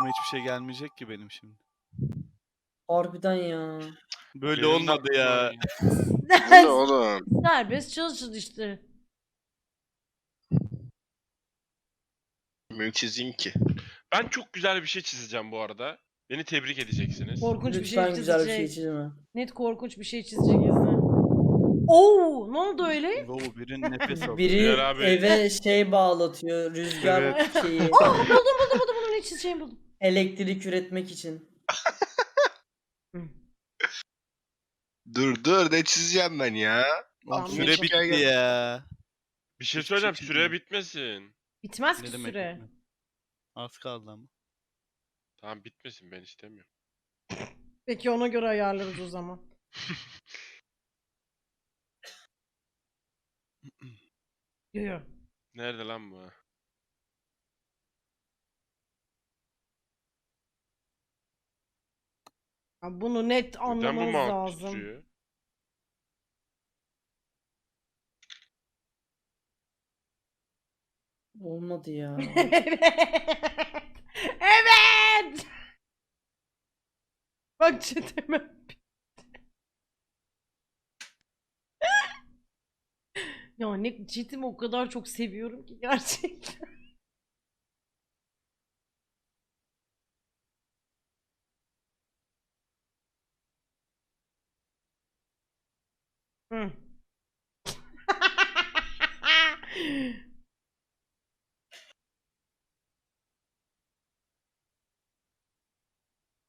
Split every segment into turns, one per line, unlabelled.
aklıma hiçbir şey gelmeyecek ki benim şimdi.
Harbiden ya.
Böyle
Benim de
olmadı
aklıma
ya.
Bu ne oğlum?
Serbest çalışın işte.
Mümkün çizeyim ki.
Ben çok güzel bir şey çizeceğim bu arada. Beni tebrik edeceksiniz.
Korkunç bir şey
Lütfen güzel bir şey
çizecek.
çizme.
Net korkunç bir şey çizecek izle. Oo, ne oldu öyle?
Wow, birinin nefes alıyor.
Biri
Bilal abi.
eve şey bağlatıyor. Rüzgar
Evet.
şeyi.
Aa, buldum buldum buldum buldum ne çizeceğimi buldum.
Elektrik üretmek için.
Dur dur ne çizeceğim ben ya?
Lan
Tamam,
süre bitti ya.
Bir şey
Hiçbir
söyleyeceğim.
şey
Süre bitmesin.
Bitmez
Ne
ki
demek
süre.
bitmedi? Az kaldı ama.
Tamam bitmesin ben istemiyorum.
Peki ona göre ayarlarız o zaman. Yo yo.
Nerede lan bu?
Ya bunu net
Neden bu
anlamanız
mount
lazım.
tutuyor?
Olmadı ya.
evet. Evet. Bak çeteme. ya ne çetimi o kadar çok seviyorum ki gerçekten. Hı.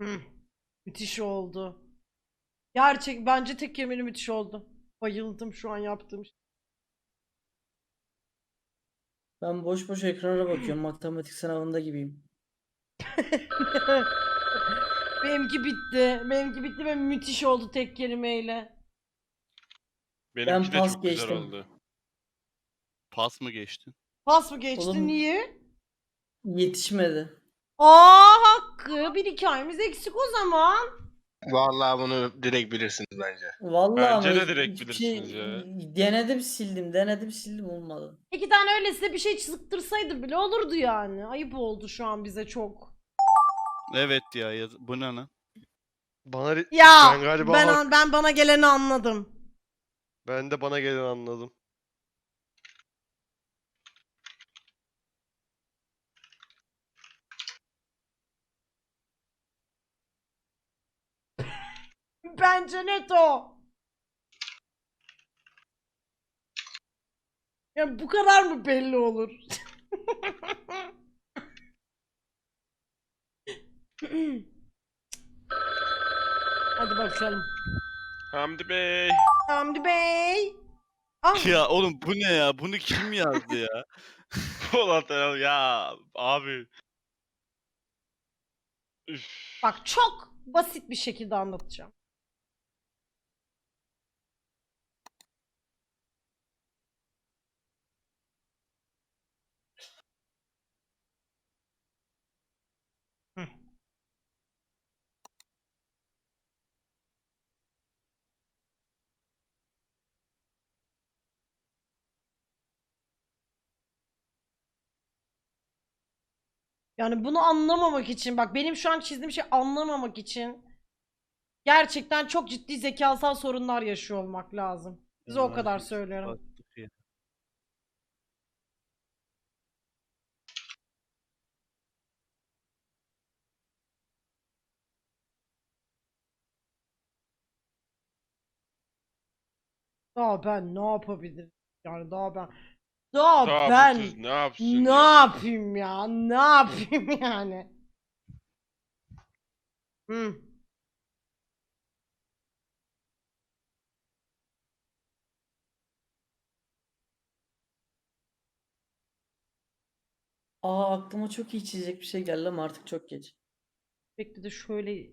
Hı. Müthiş oldu. Gerçek bence tek kelimeyle müthiş oldu. Bayıldım şu an yaptığım şey.
Ben boş boş ekrana bakıyorum. Matematik sınavında gibiyim.
Benimki bitti. Benimki bitti ve müthiş oldu tek kelimeyle.
Benimki de
pas
çok güzel
geçtim.
oldu.
Pas mı geçtin?
Pas mı geçti?
Oğlum-
Niye?
Yetişmedi.
Aa hakkı. Bir hikayemiz eksik o zaman.
Vallahi bunu direkt bilirsiniz bence.
Vallahi
Bence de direkt
hiçbir şey-
bilirsiniz ya.
Denedim sildim. Denedim sildim olmadı.
İki tane öylesine bir şey çiziktirsaydı bile olurdu yani. Ayıp oldu şu an bize çok.
Evet ya. Yaz... Bu ne lan?
Bana
Ya
ben galiba
ben, ben bana geleni anladım.
ben de bana gelen anladım.
Bence net o. Ya bu kadar mı belli olur? Hadi bakalım.
Hamdi Bey.
Hamdi Bey. Ah,
Ya oğlum bu ne ya? Bunu kim yazdı ya?
Polat Erol ya abi. Üf.
bak çok basit bir şekilde anlatacağım. Yani bunu anlamamak için bak benim şu an çizdiğim şey anlamamak için gerçekten çok ciddi zekasal sorunlar yaşıyor olmak lazım. Size o kadar söylüyorum. Daha ben ne yapabilirim? Yani daha ben Daha
bu
ben
kız ne
ne
ya?
yapayım ya? Ne yapayım yani? Hı.
Aa aklıma çok iyi çizecek bir şey geldi ama artık çok geç.
Bekle de şöyle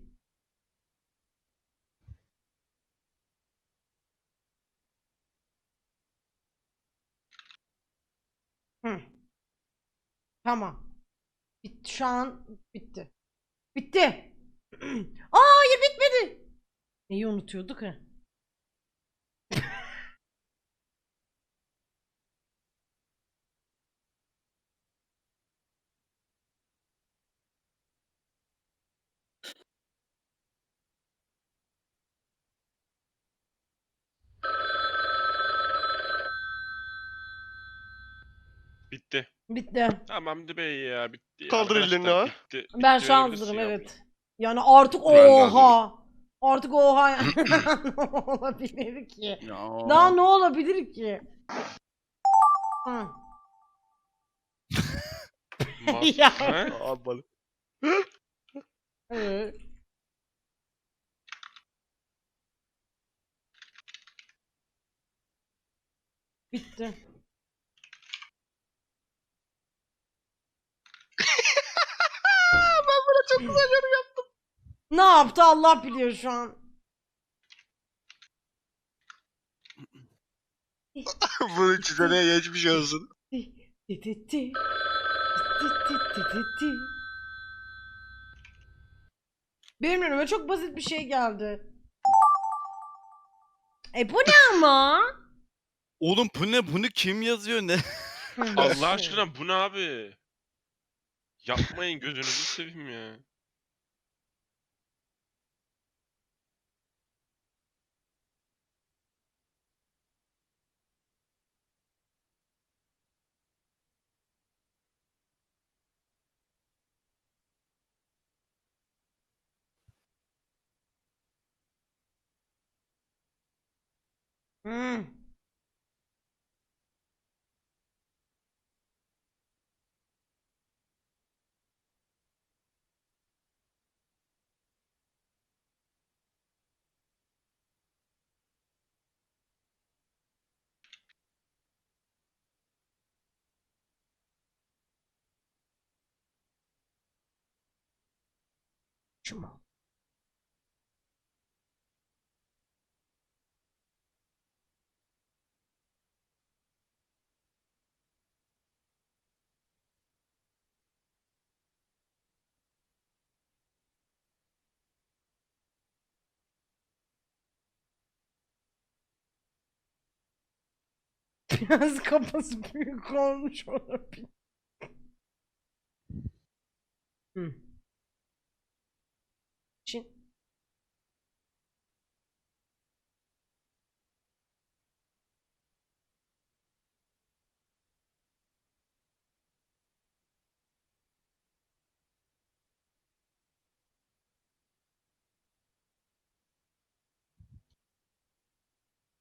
Hı. Tamam. Bitti şu an bitti. Bitti. Aa hayır bitmedi. Neyi unutuyorduk ha?
Bitti. Tamam Bey ya bitti.
Kaldır ellerini
Arkadaşlar,
ha.
Bitti.
Ben
Bitti
şu an hazırım
ya.
evet. Yani artık
Ben de
oha. Artık oha. yani. ne olabilir ki?
Ya.
Daha ne olabilir ki? Hı. Ya.
He?
Evet. Bitti. Ben buna çok güzel yorum yaptım. Ne yaptı Allah biliyor şu an.
Bunu çizene geçmiş olsun.
Benim önüme çok basit bir şey geldi. E bu ne ama?
Oğlum bu ne? Bunu kim yazıyor ne?
Allah aşkına bu ne abi? Yapmayın gözünüzü seveyim ya.
Hmm. Mu? Biraz kafası büyük olmuş olabilir. Hı.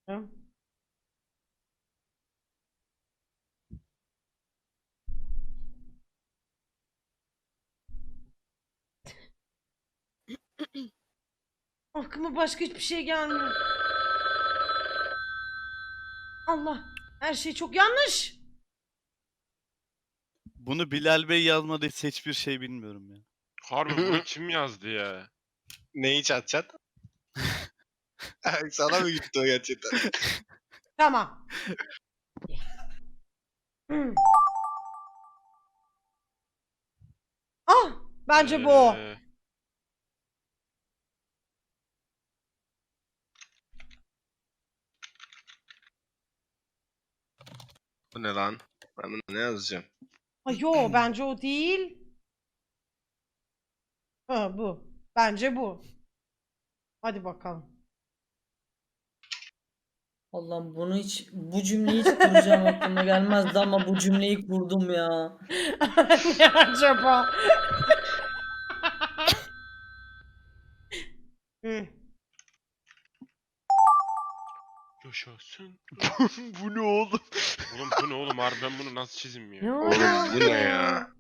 Hı? Aklıma başka hiçbir şey gelmiyor. Allah. Her şey çok yanlış.
Bunu Bilal Bey yazmadıysa hiçbir şey bilmiyorum ya.
Harbi bunu kim yazdı ya?
Neyi çat çat? Sana mı gitti o gerçekten?
Tamam. Hmm. ah, bence bu o.
Ee,
Bu ne lan? Ben bunu ne yazacağım?
Ay yo, bence o değil. Ha bu. Bence bu. Hadi bakalım.
Allah'ım bunu hiç bu cümleyi hiç kuracağım aklıma gelmezdi ama bu cümleyi kurdum ya.
ne acaba? Hı.
Yaşasın.
bu ne oğlum?
Oğlum bu ne oğlum harbi ben bunu nasıl çizeyim ya?
Ne
Oğlum bu ne ya?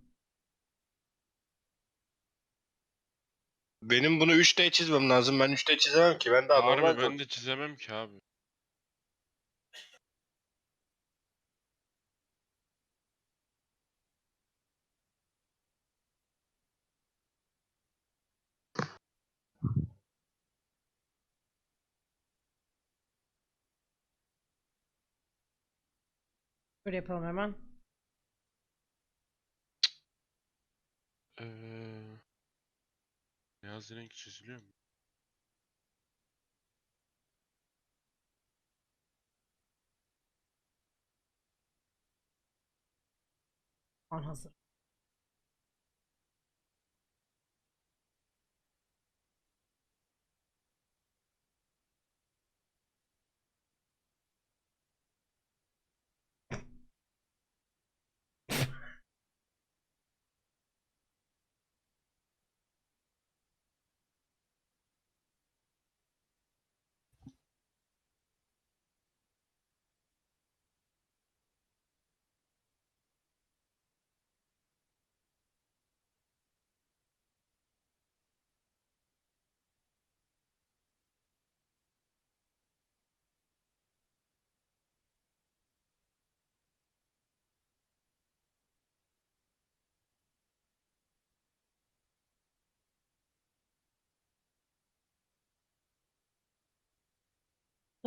Benim bunu 3D çizmem lazım. Ben 3D çizemem ki. Ben daha normal.
Harbi ben de çizemem ki abi.
Böyle yapalım hemen.
Ee, beyaz renk çiziliyor mu?
An hazır.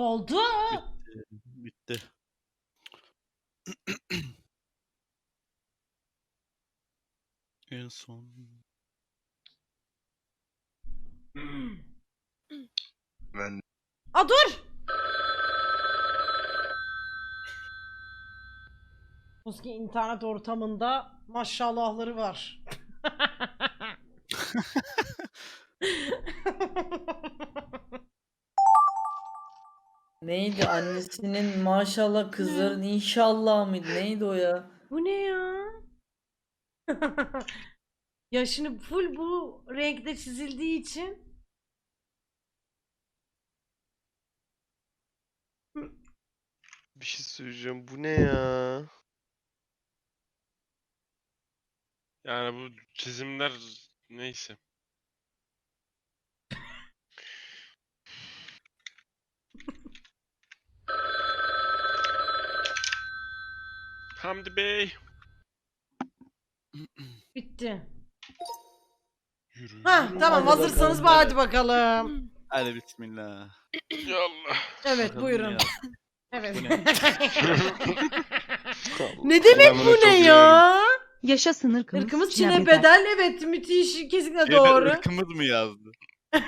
Oldu.
Bitti. en son.
Ben
A dur. Muski internet ortamında maşallahları var.
Neydi annesinin maşallah kızların inşallah mıydı? Neydi o ya?
Bu ne ya? ya şimdi full bu renkte çizildiği için
Bir şey söyleyeceğim. Bu ne ya?
Yani bu çizimler neyse. Hamdi Bey.
bitti.
Yürü.
Ha tamam hazırsanız
bakalım.
hadi bakalım.
Hadi bismillah.
Ya Allah.
Evet
Bakalım
buyurun.
ya.
Evet.
Bu ne?
ne demek
bunu
bu
çok
ne ya?
Yaşa sınır ırkımız,
Irkımız
Çin'e bedel.
bedel. Evet müthiş. Kesinlikle
Şeyde
doğru.
ırkımız mı yazdı?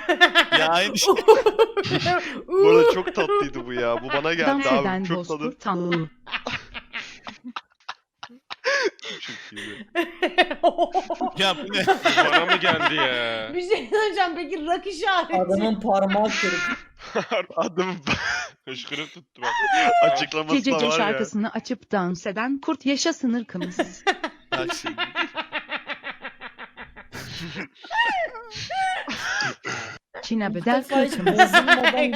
ya aynı şey.
Bu arada çok tatlıydı bu ya. Bu bana geldi
Dans
abi.
eden
Çok
bozkurt
tadı.
tanrı.
İyiydi.
ya bu ne?
Bana mı geldi ya?
bir şey söyleyeceğim peki rak işareti.
Adamın parmağı kırık.
Adım
Hışkırık tuttu bak.
açıklaması
Gece
da var ya.
şarkısını açıp dans eden kurt yaşasın ırkımız.
Bak şimdi.
Çin'e bedel
bozulmadan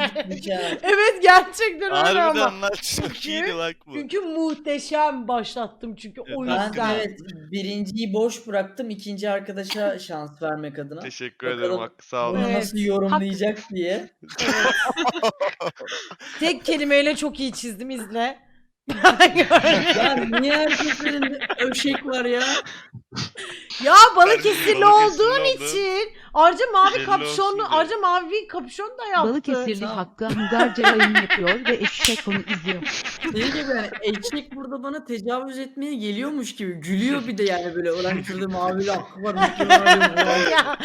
evet gerçekten öyle ama.
Harbiden lan çok
Çünkü-
iyiydi bak bu.
Çünkü muhteşem başlattım çünkü o
Ben
Ben
yüzden.
evet birinciyi boş bıraktım. ikinci arkadaşa şans vermek adına.
Teşekkür
Bakalım
ederim Hakkı sağ olun.
Bunu
Evet.
nasıl yorumlayacak diye.
Tek kelimeyle çok iyi çizdim izle.
Ya niye herkeslerinde öşek var ya?
ya Balıkesirli
Balıkesirli
olduğun
oldu.
için ayrıca mavi
Belli
kapşonlu
olsun diye.
ayrıca mavi kapşon da yaptı.
Balıkesirli
ol.
Hakkı Hungarca yayın yapıyor ve eşek onu izliyor.
Şey gibi yani eşek burada bana tecavüz etmeye geliyormuş gibi. Gülüyor bir de yani böyle. Ulan şurada mavi hakkı var. mükemmel var."
ya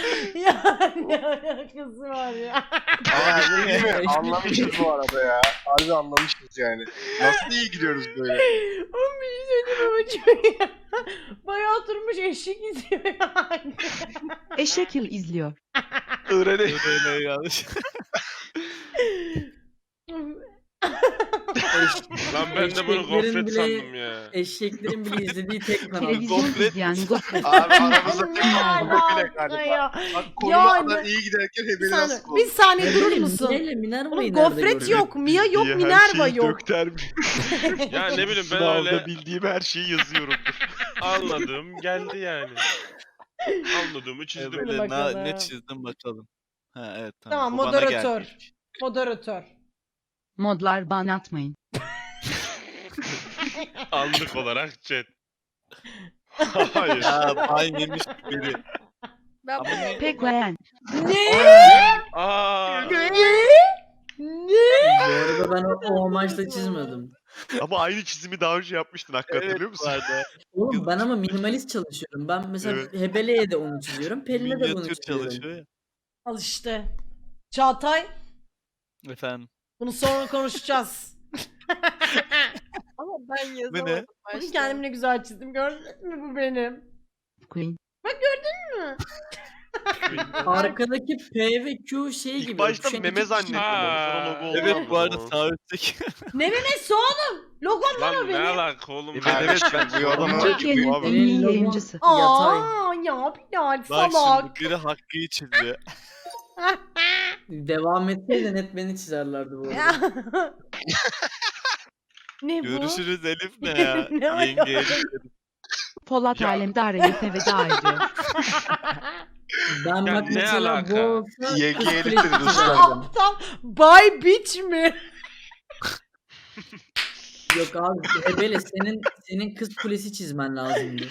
ya ne alakası var ya.
Ama şey değil mi? anlamışız bu arada ya. Harbi anlamışız yani. Nasıl iyi gidiyoruz böyle?
Oğlum bir şey söyleyeyim ama çok ya. Bayağı oturmuş eşek izliyor yani.
Eşek yıl izliyor.
Öğrene.
Öyle yanlış.
Lan ben de bunu gofret sandım ya.
Eşeklerin bile izlediği tek kanal.
Televizyon
gofret.
izleyen gofret.
Abi aramızda tek bile galiba.
ya?
Bak konu
Yani-
kadar iyi giderken hebeli
saniye,
nasıl
bir saniye durur musun?
Minerva'yı
Oğlum
nerede
gofret yok, Mia yok,
diye
Minerva
her şeyi
yok.
döktermiş.
Ya ne bileyim ben
Sınavda
öyle
bildiğim her şeyi yazıyorumdur.
anladım geldi yani. Anladığımı çizdim.
Hadi
Böyle
bakalım.
na, ne çizdim bakalım. Ha evet tamam.
Tamam
bu bana
moderatör.
gelmiş.
Moderatör.
Modlar ban atmayın.
Anlık olarak chat. Hayır.
Ya ban yemiş biri. Ama ne?
Pekleyen.
Ne?
Aa.
Ne? Ne?
Bu arada ben o, o amaçla çizmedim.
Ama aynı çizimi daha önce yapmıştın hatırlıyor
Evet
musun?
vardı.
Oğlum ben ama minimalist çalışıyorum. Ben mesela
Evet.
Hebele'ye de onu çiziyorum. Pelin'e de bunu çiziyorum.
çalışıyor.
Al işte. Çağatay,
Efendim.
bunu sonra konuşacağız.
Ama ben
ne?
yazamadım
Bugün
başta.
kendimi ne güzel çizdim. Gördün mü bu benim?
Queen.
Mü?
Arkadaki P ve Q şey gibi.
İlk başta
öpüşen
meme
iki
zannettim onu. Sonra logo oldu.
Evet bu arada sağ üstteki.
Ne memesi oğlum? Logom lan o
Lan ne
benim.
alaka oğlum?
Evet evet ben bu adamı
Türkiye'nin
abi.
en iyi
Benim logom-
yayıncısı.
Yatay.
Aa ya Bilal
Bak
salak.
şimdi biri Hakkı'yı çiziyor.
Devam etseydi net beni çizerlerdi bu arada.
Ne bu?
Görüşürüz Elif ne ya?
Ne
Yenge? Elif.
Polat
Ya.
Alemdar Elif'e veda ediyor.
Ben
Ya
bak
ne
mesela
alaka?
bu olsa
YG
çizerdim.
Aptal. Bay bitch mi?
Yok abi Hebele senin senin kız kulesi çizmen lazımdı.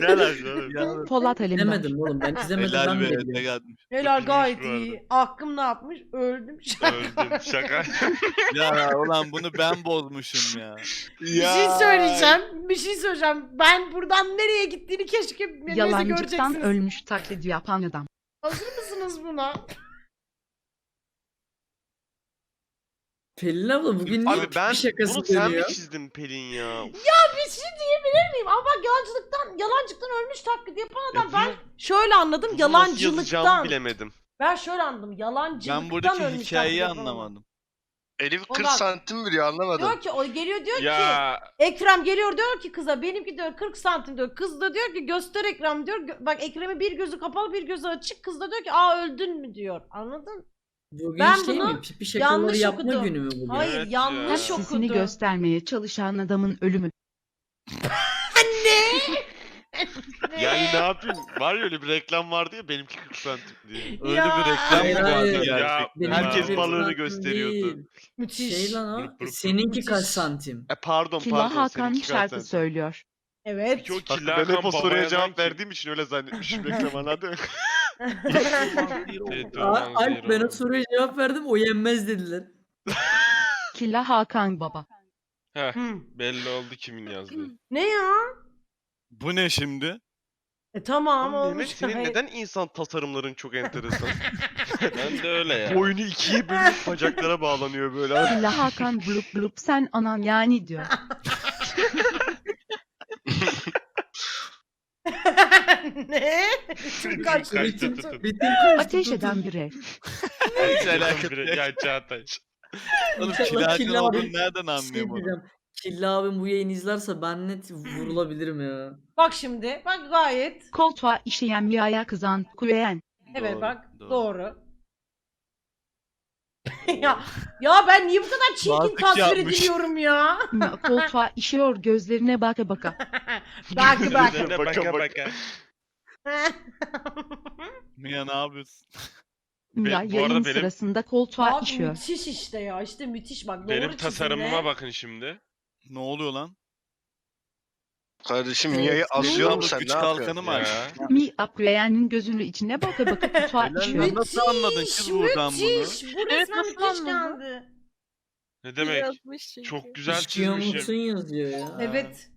ne alaka oğlum?
Polat Alemdar.
Demedim oğlum ben çizemedim
Helal
ben
be.
bile biliyorum.
Ne gelmiş.
Helal gayet
bu arada.
iyi. Hakkım ne yapmış? Öldüm.
Öldüm şaka.
Ya ulan bunu ben bozmuşum ya.
Bir şey söyleyeceğim. Bir şey söyleyeceğim. Ben buradan nereye gittiğini keşke neyse
Yalancıktan
göreceksiniz.
ölmüş taklidi yapan adam.
Hazır mısınız buna?
Pelin abla bugün niye
Abi ben
bir şakası
bunu sen mi
dönüyor?
çizdin Pelin ya?
Bir şey diyebilir miyim? Ama bak yalancılıktan, yalancılıktan ölmüş taklidi yapan adam.
Ya
ben şöyle anladım.
Bunu nasıl yazacağımı
Yalancılıktan.
bilemedim.
Ben şöyle anladım. Yalancılıktan
Ben buradaki
ölmüş
hikayeyi
taklidi yapan adam.
anlamadım.
Elif 40
Ondan-
santim veriyor anlamadım.
Diyor ki o geliyor diyor ki
ya
Ekrem geliyor diyor ki kıza benimki diyor 40 santim diyor. Kız da diyor ki göster Ekrem diyor. Gö- Bak Ekrem'e bir gözü kapalı bir gözü açık. Kız da diyor ki aa öldün mü diyor. Anladın?
Bugün
Ben
şey
bunu
mi? Pipi şakaları
yanlış
yapma
okudum.
günü mü bugün?
Hayır
Evet
yanlış
ya.
Sesini göstermeye çalışan adamın ölümü.
Ne?
Yani ne yapayım? Var ya öyle bir reklam vardı ya benimki 40 santim diye.
Öyle
Ya.
bir reklam
Hayır,
mı vardı
hayır.
gerçekten?
Benim
Herkes
pipi
balığını
santim
gösteriyordu.
değil.
Müthiş.
Şey lan o. Seninki kaç santim?
E pardon
Killa
pardon.
Hakan
seninki kaç
şarkı
santim?
söylüyor.
Evet.
O
Bak, ben hep o soruya cevap verdiğim için öyle zannetmişim reklam
Aa,
oradan
Alp ben o soruya cevap verdim o yenmez dediler.
Killa Hakan baba.
Heh,
Hı.
belli oldu kimin yazdığı.
Ne ya?
Bu ne şimdi?
E tamam
Ama
olmuş.
Mehmet senin
Hayır.
neden insan tasarımların çok enteresan?
Ben de öyle ya.
Boynu ikiye bölünüp bacaklara bağlanıyor böyle.
Killa Hakan blup blup sen anan yani diyor.
ne?
Bütün,
tutup.
bütün
Ateş eden bir ev.
Hiç alakası yok.
Ya Çağatay.
Oğlum
İnşallah
kilakin
Killa
olduğunu
abi-
nereden
şey
anlıyorum onu?
diyeceğim. Killa abim bu yayını izlerse ben net vurulabilirim ya.
Bak şimdi. Bak gayet.
Koltuğa işeyen bir aya kızan kuleyen.
Evet
Doğru,
bak.
doğru.
Doğru. ya ya ben niye bu kadar çirkin
Mantık
tasvir
yapmış.
ediliyorum ya?
Koltuğa işiyor gözlerine baka baka.
bak bak.
Üzerine
Baka
baka
baka.
baka.
Mia ne yapıyorsun?
Mia
bu arada
yayın
benim-
sırasında koltuğa
Abi
işiyor.
müthiş işte ya. İşte müthiş bak. Doğru
Benim
çizimle.
tasarımıma bakın şimdi.
Ne oluyor lan?
Kardeşim. Mia'yı asıyor mu sen
güç
ne yapıyorsun?
kalkanı mı
Ya.
Mia kuleyenin gözünün içine baka baka
Helal
işiyor.
Nasıl anladın kız buradan bunu?
Bu
Evet,
resmen müthiş
anladın?
geldi.
Ne demek? Çok güzel çizmişim.
yazıyor ya.
Evet.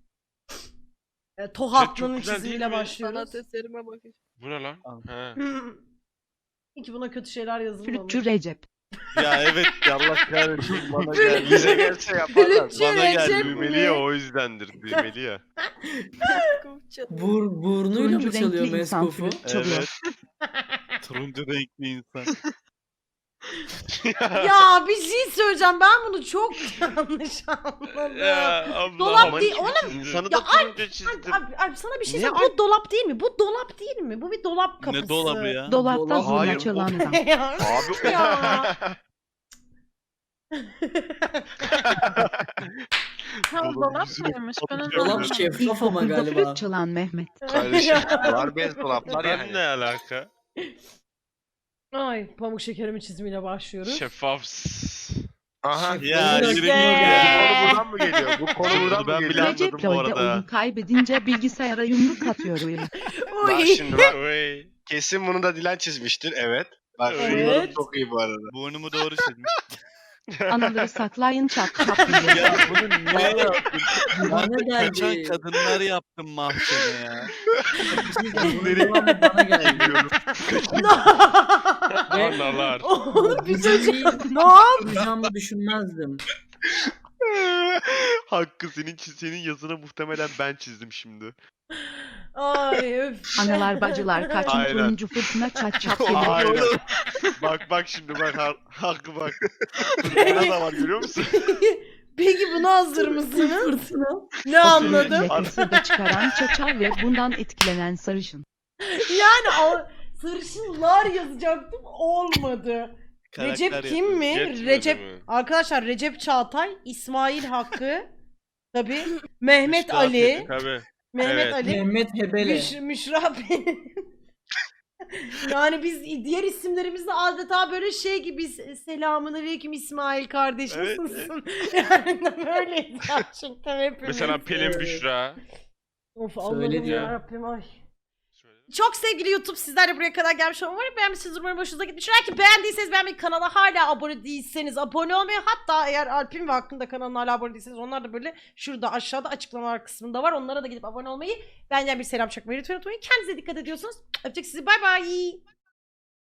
E, Tohatlının çizimiyle
mi?
başlıyoruz.
Sanat eserime bakın.
Bu ne lan? He.
İyi ki buna kötü şeyler yazılmamış.
Flütçü Recep.
Ya evet ya Allah kahretsin bana geldi.
Bize gelse yaparlar.
Bana gel,
Recep
Düğmeli ya o yüzdendir. Düğmeli ya.
Bur, burnuyla
Turuncu
mı çalıyor
insan
Meskof'u?
Evet. Turuncu renkli insan.
ya bir şey söyleyeceğim. Ben bunu çok yanlış anladım.
Ya abla.
Dolap değil, oğlum.
İnsanı
Ya
da turuncu
Alp,
çizdim.
Alp, Alp, sana bir şey
Niye
söyleyeyim. Bu dolap değil mi? Bu dolap değil mi? Bu bir dolap kapısı.
ne dolabı ya?
Dolapta
Dolap-
zurna
Hayır,
çalan adam.
ya.
Abi
Ya.
Tam dolap mıymış? Ben onu
Dolap
anlamadım.
şeffaf ama galiba.
flüt çalan Mehmet.
Kardeşim var bez dolaplar
Ben
yani.
ne alaka?
Ay pamuk şekerimi çizimiyle başlıyoruz.
Şeffaf.
Aha.
Ya yürü
Ee.
git
Konu buradan mı geliyor? Bu konu buradan
Bunu ben
mı
bile
geliyor?
anladım
Recep
bu arada.
oyun kaybedince bilgisayara yumruk atıyor öyle.
Bak şimdi bak.
Oy.
Kesin bunu da Dilan çizmiştir. Evet. Bak
Evet.
evet. çok iyi bu arada.
Burnumu doğru çizmiş.
Anaları saklayın çat çat diye.
ya bunu niye yaptın?
Bana
kaçan
geldi.
kadınları yaptım mahkeme ya.
Devamı bana geldi.
Analar.
Oğlum bir çocuk. Ne yap?
yapacağımı düşünmezdim.
Hakkı senin senin yazını muhtemelen ben çizdim şimdi.
Ay öf.
Analar bacılar kaçın
Aynen.
turuncu fırtına çat çat gelir.
Aynen. bak bak şimdi bak ha- Hakkı bak. Burada da var görüyor musun?
Peki buna hazır mısınız?
Fırtına.
Ne anladım?
Yakası da çıkaran çaça ve bundan etkilenen sarışın.
Yani o sarışınlar yazacaktım olmadı. Recep
Karakter
kim mi?
Yetmedi
Recep
mi?
arkadaşlar Recep Çağatay, İsmail Hakkı, tabi Mehmet
İşte
Ali,
Tabii.
Mehmet
Evet.
Ali,
Mehmet Hebele.
Müş, Müşra yani biz diğer isimlerimizde adeta böyle şey gibi selamun aleyküm İsmail kardeş
Evet,
nasılsın? yani böyleyiz gerçekten hepimiz.
Mesela Pelin. Büşra.
Of Allah'ım
Söyledi ya.
yarabbim ay. Çok sevgili YouTube sizler de buraya kadar gelmiş olun. Umarım beğenmişsiniz. Umarım hoşunuza gitmiş. Eğer ki beğendiyseniz beğenmeyi kanala hala abone değilseniz abone olmayı hatta eğer Alp'in ve Hakkın da kanalına hala abone değilseniz onlar da böyle şurada aşağıda açıklamalar kısmında var. Onlara da gidip abone olmayı benden bir selam çakmayı lütfen unutmayın. Kendinize dikkat ediyorsunuz. Öpecek sizi. Bay bay.